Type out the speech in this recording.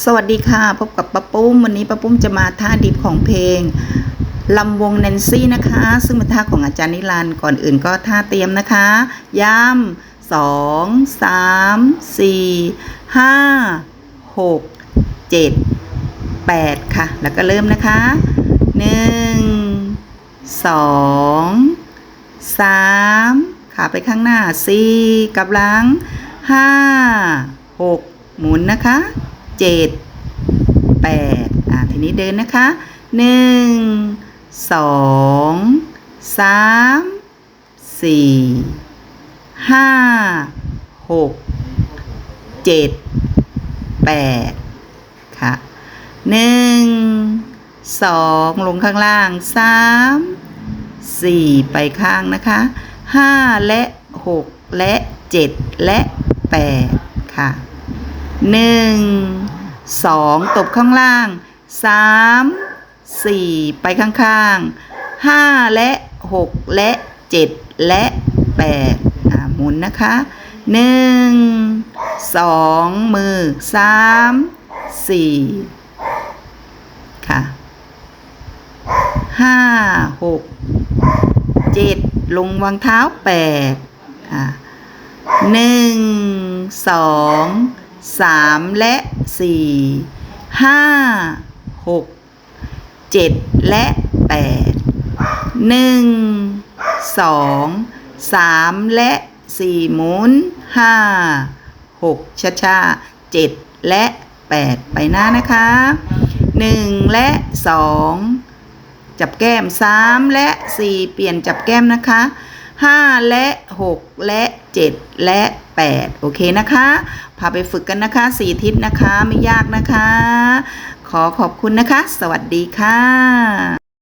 สวัสดีค่ะ พบกับป้าปุ้ม วันนี้ป้าปุ้มจะมาท่าดิบของเพลงลำวงแนนซี่นะคะ ซึ่งเป็นท่าของอาจารย์นิรันดร์ก่อนอื่นก็ท่าเตรียมนะคะย่ำสองสามสี่ห้าหกเจ็ดแปดค่ะ แล้วก็เริ่มนะคะหนึ่งสองสามขาไปข้างหน้าสี่กับหลังห้าหกหมุนนะคะ เจ็ดแปดอ่าทีนี้เดินนะคะหนึ่งสองสามสี่ห้าหกเจ็ดแปดค่ะหนึ่งสองลงข้างล่างสามสี่ไปข้างนะคะห้าและหกและเจ็ดและแปดค่ะ หนึ่งสองตบข้างล่างสามสี่ไปข้างๆห้าและหกและเจ็ดและแปดหมุนนะคะหนึ่งสองมือสามสี่ค่ะห้าหกเจ็ดลงวางเท้าแปดอ่าหนึ่งสอง สามและสี่ห้าหกเจ็ดและแปดหนึ่งสองสามและสี่หมุนห้าหกช้าช้าเจ็ดและแปดไปหน้านะคะหนึ่งและสองจับแก้มสามและสี่เปลี่ยนจับแก้มนะคะ ห้าและหกและเจ็ดและแปดโอเคนะคะ พาไปฝึกกันนะคะสี่ทิศนะคะไม่ยากนะคะ ขอขอบคุณนะคะ สวัสดีค่ะ